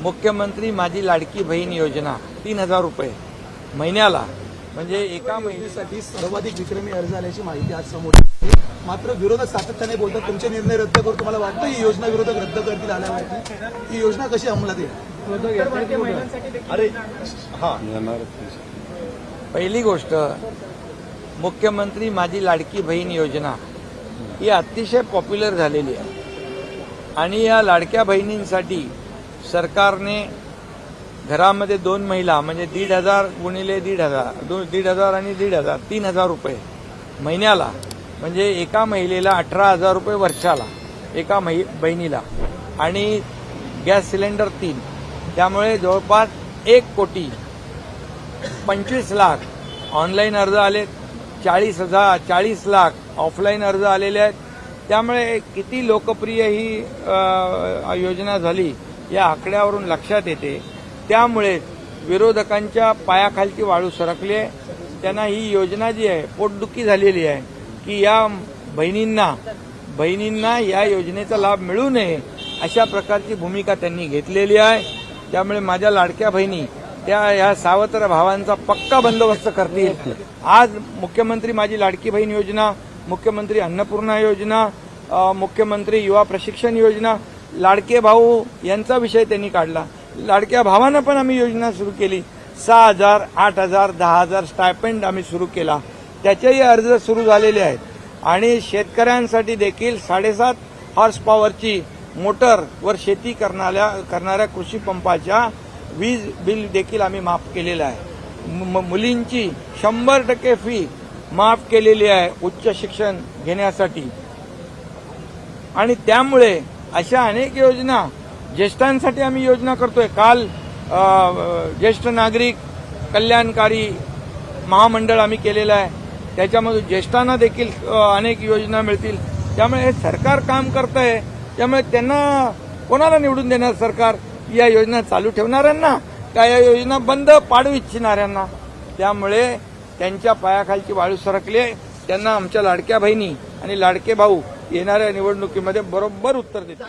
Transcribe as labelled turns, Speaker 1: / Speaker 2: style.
Speaker 1: मुख्यमंत्री माझी लाडकी बहीण योजना तीन हजार रुपये. महिन्याला. म्हणजे एका महिन्यात.
Speaker 2: योजनेसाठी सर्वाधिक विक्रमी अर्ज आल्याची माहिती आज समोर. मात्र विरोधक सातत्याने बोलतात तुमचे निर्णय रद्द करू तुम्हाला वाटतं ही योजना विरोधक रद्द करतील आल्यावरती? ही योजना कशी अंमलात येईल?
Speaker 3: अरे हा.
Speaker 1: पहिली गोष्ट मुख्यमंत्री माझी लाडकी बहीण योजना. ही अतिशय पॉप्युलर झालेली आहे. आणि या लाडक्या बहिणींसाठी सरकारने घरामध्ये दोन महिला म्हणजे दीड हजार गुणिले दीड हजार दोन दीड हजार आणि दीड हजार तीन हजार रुपये महिन्याला म्हणजे एका महिलेला अठरा हजार रुपये वर्षाला एका महि बहिणीला. आणि गॅस सिलेंडर तीन. त्यामुळे जवळपास एक कोटी पंचवीस लाख ऑनलाईन अर्ज आले चाळीस हजार चाळीस लाख ऑफलाईन अर्ज आलेले आहेत. त्यामुळे किती लोकप्रिय ही योजना झाली या आकड्यावरून लक्षात येते. त्यामुळे विरोधकांच्या पायाखालची वाळू सरकली आहे. त्यांना ही योजना जी आहे पोटदुखी झालेली आहे की या बहिणींना बहिणींना या योजनेचा लाभ मिळू नये अशा प्रकारची भूमिका त्यांनी घेतलेली आहे. त्यामुळे माझ्या लाडक्या बहिणी त्या या सावत्र भावांचा पक्का बंदोबस्त करतील. आज मुख्यमंत्री माझी लाडकी बहीण योजना मुख्यमंत्री अन्नपूर्णा योजना मुख्यमंत्री युवा प्रशिक्षण योजना लाडके भाऊ यांचा विषय त्यांनी काढला. लाडक्या भावानं पण आम्ही योजना सुरू केली. सहा हजार आठ हजार दहा हजार स्टायपेंड आम्ही सुरू केला. त्याचेही अर्ज सुरू झालेले आहेत. आणि शेतकऱ्यांसाठी देखील साडेसात हॉर्स पॉवरची मोटरवर शेती करणाऱ्या करणाऱ्या कृषी पंपाच्या वीज बिल देखील आम्ही माफ केलेलं आहे. मु- मुलींची शंभर टक्के फी माफ केलेली आहे उच्च शिक्षण घेण्यासाठी. आणि त्यामुळे अशा अनेक योजना ज्येष्ठांसाठी आम्ही योजना करतोय. काल ज्येष्ठ नागरिक कल्याणकारी महामंडळ आम्ही केलेलं आहे. त्याच्यामधून ज्येष्ठांना देखील अनेक योजना मिळतील. त्यामुळे हे सरकार काम करत आहे त्यामुळे त्यांना कोणाला निवडून देणार सरकार? या योजना चालू ठेवणाऱ्यांना का या योजना बंद पाडू इच्छिणाऱ्यांना? त्यामुळे त्यांच्या पायाखालची वाळू सरकली त्यांना आमच्या लाडक्या बहिणी आणि लाडके भाऊ येणाऱ्या निवडणुकीमध्ये बरोबर उत्तर देतील.